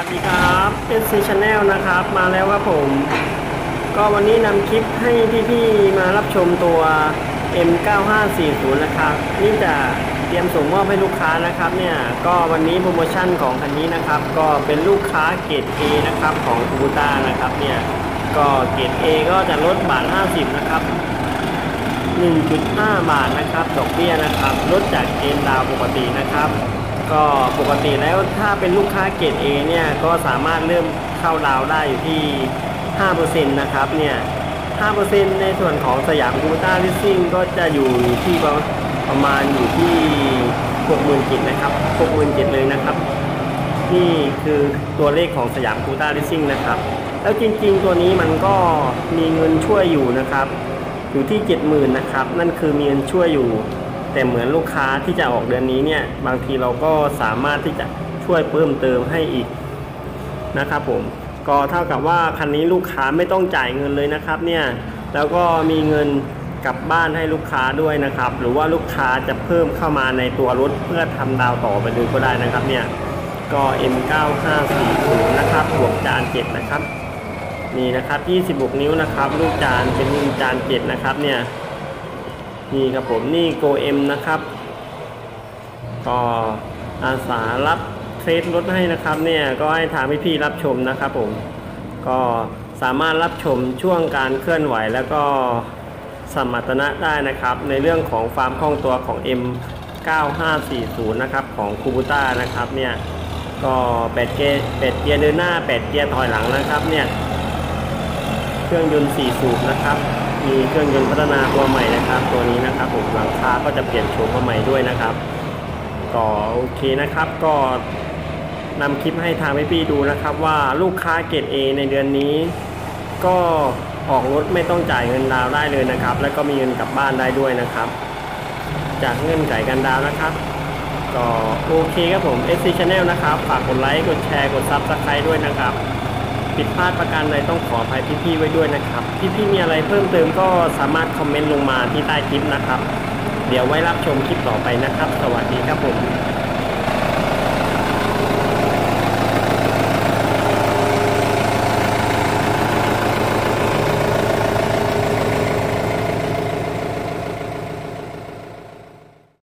วัสดีครับเป็นซีชาแนลนะครับ มาแล้วครับผม ก็วันนี้นำคลิปให้พี่ๆมารับชมตัว M9540 นะครับ นี่จะเตรียมส่งมอบให้ลูกค้านะครับเนี่ย ก็วันนี้โปรโมชั่นของคันนี้นะครับ ก็เป็นลูกค้าเกรด A นะครับของคูต้านะครับเนี่ย ก็เกรด A ก็จะลดบาท 50 นะครับ 1.5 บาทนะครับ ดอกเบี้ยนะครับ ลดจากเกณฑ์ดาวปกตินะครับ ก็ปกติแล้วถ้าเป็นลูกค้าเกรด A เนี่ยก็สามารถเริ่มเข้าดาวได้อยู่ที่ 5%นะครับเนี่ย 5%ในส่วนของสยามกูต้าลิสซิ่งก็จะอยู่ที่ประมาณอยู่ที่ 60,000กิจนะครับ 60,000กิจเลยนะครับ นี่คือตัวเลขของสยามกูต้าลิสซิ่งนะครับ แล้วจริงๆตัวนี้มันก็มีเงินช่วยอยู่นะครับ อยู่ที่ 70,000นะครับ นั่นคือมีเงินช่วยอยู่ แต่เหมือนลูกค้าที่จะออกเดือนนี้เนี่ยบางทีเราก็สามารถที่จะช่วยเพิ่มเติมให้อีกนะครับผมก็เท่ากับว่าคันนี้ลูกค้าไม่ต้องจ่ายเงินเลยนะครับเนี่ยแล้วก็มีเงินกลับบ้านให้ลูกค้าด้วยนะครับ หรือว่าลูกค้าจะเพิ่มเข้ามาในตัวรถเพื่อทำดาวต่อไปเลยก็ได้นะครับเนี่ยก็ M9540 นะครับบวกจาน7นะครับนี่นะครับ26 นิ้วนะครับ ลูกจานเป็นรุ่นจาน7นะครับเนี่ย นี่ครับผมนี่ Go M นะครับก็อาสารับเทรดรถให้นะครับเนี่ยก็ให้ทางพี่ๆรับชมนะครับผมก็สามารถรับชมช่วงการเคลื่อนไหวแล้วก็สมรรถนะได้นะครับ ในเรื่องของความคล่องตัวของ M 9540 นะครับของคูบูต้านะครับเนี่ยก็8เกียร์8เกียร์เดินหน้า 8 เกียร์ถอยหลังนะครับเนี่ย เครื่องยนต์4สูบนะครับ มีเครื่องยนต์พัฒนาตัวใหม่นะครับ ตัวนี้นะครับผมหลังคาก็จะเปลี่ยนโฉมมาใหม่ด้วยนะครับ ก็โอเคนะครับก็นำคลิปให้ทางพี่ๆดูนะครับ ว่าลูกค้าเกรด A ในเดือนนี้ ก็ออกรถไม่ต้องจ่ายเงินดาวได้เลยนะครับ แล้วก็มีเงินกลับบ้านได้ด้วยนะครับ จากเงื่อนไขการดาวน์นะครับ ก็โอเคครับผม SC Channel นะครับ ฝากกดไลค์กดแชร์กด Subscribe ด้วยนะครับ ผิดพลาดประการใดต้องขออภัยพี่ๆไว้ด้วยนะครับ พี่ๆมีอะไรเพิ่มเติมก็สามารถคอมเมนต์ลงมาที่ใต้คลิปนะครับ เดี๋ยวไว้รับชมคลิปต่อไปนะครับ สวัสดีครับผม